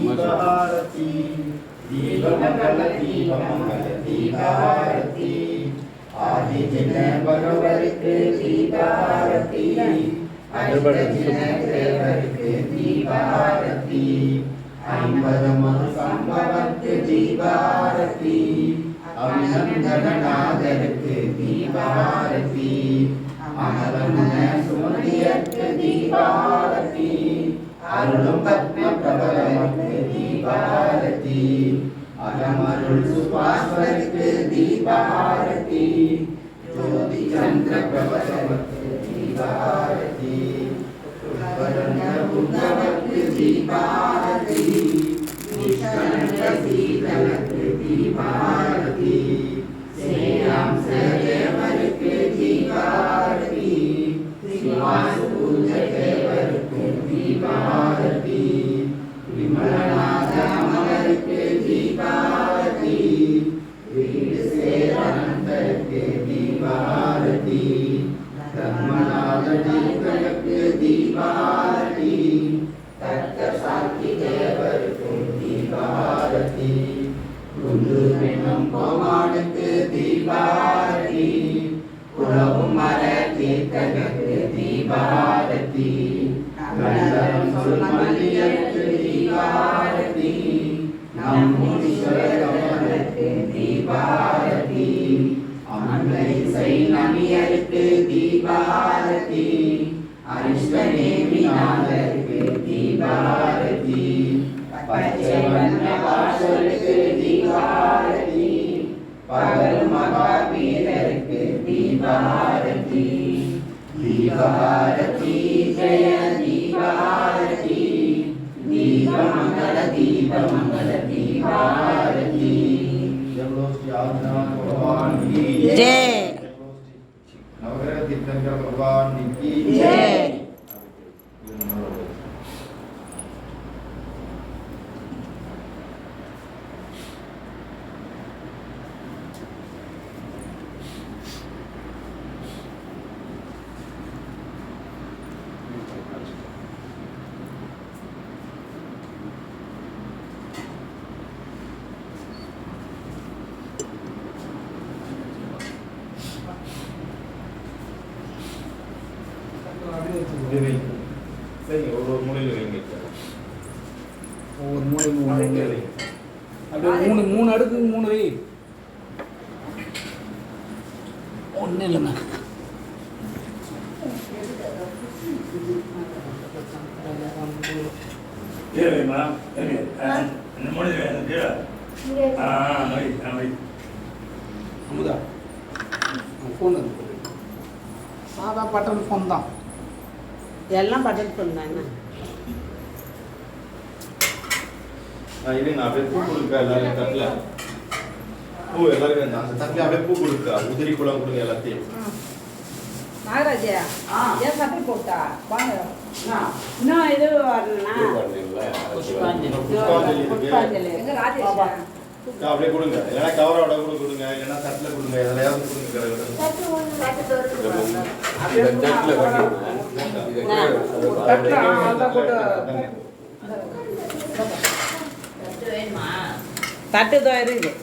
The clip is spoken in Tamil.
தீபாரதி தீபமங்கல தீபமங்கல தீபாரதி ஆதி ஜன பகவருக்கு தீபாரதி அஷ்டஜன தேவருக்கு தீபாரதி ஐம்பது மது சம்பவத்து தீபாரதி அபிநந்தகநாதருக்கு தீபாரதி அமரமுன சுமதியற்கு தீபாரதி அருளும் பத்ம பிரபலமக்கு தீபாரதி அகமருள் சுபாஸ்வருக்கு தீபாரதி ஜோதி சந்திர பிரபலமக்கு தீபாரதி உத்பலன உத்தவக்கு தீபாரதி நிஷ்கலங்க சீதனக்கு தீபாரதி குரு பெண்ணும் கோமானுக்கு தீபாரதி. குலவும் மர கீர்த்தனுக்கு தீபாரதி கண்டனம் சொல்மலியற்கு தீபாரதி நம் முனீஸ்வரருக்கு தீபாரதி அமலை செய் நமியருக்கு தீபாரதி அரிஷ்டநேமி நாதருக்கு தீபாரதி. பகரும் மகாவீரருக்கு தீபாரதி தீபாரதி ஜெய தீபாரதி தீபமங்கல தீபமங்கல தீபாரதி ஜெய நவகிரக தீர்த்தங்கள் பகவான் ஜெய இப்படி வைங்க சரிங்க ஒரு ஒவ்வொரு மூலையும் மூணு மூலையில் மூணு மூணு அடுக்கு மூணு வை. ஒன்றும் இல்லைங்க தேவைமா முடிஞ்சு வேணும் கீழே. ஆ வை ஆ வை. அமுதா ஃபோன் சாதா பட்டன் ஃபோன் தான். எல்லாம் நான் இது நான் அப்படியே பூ கொடுக்க எல்லாரும் தட்டில்? பூ எல்லாருக்கும் அந்த தட்டில் அப்படியே பூ கொடுக்க? உதிரி குளம் கொடுங்க எல்லாத்தையும். நாகராஜா ஏன் சட்டை போட்டா? வாங்க. இன்னும் இது வரலண்ணா. புஷ்பாஞ்சலி. புஷ்பாஞ்சலி இருக்கு. புஷ்பாஞ்சலி. எங்க ராஜேஷ்? அப்படியே கொடுங்க. இல்லைன்னா கவரோட கூட கொடுங்க. இல்லைன்னா தட்டில் கொடுங்க. எதுலையாவது கொடுங்க. தட்டு தான் இருக்குது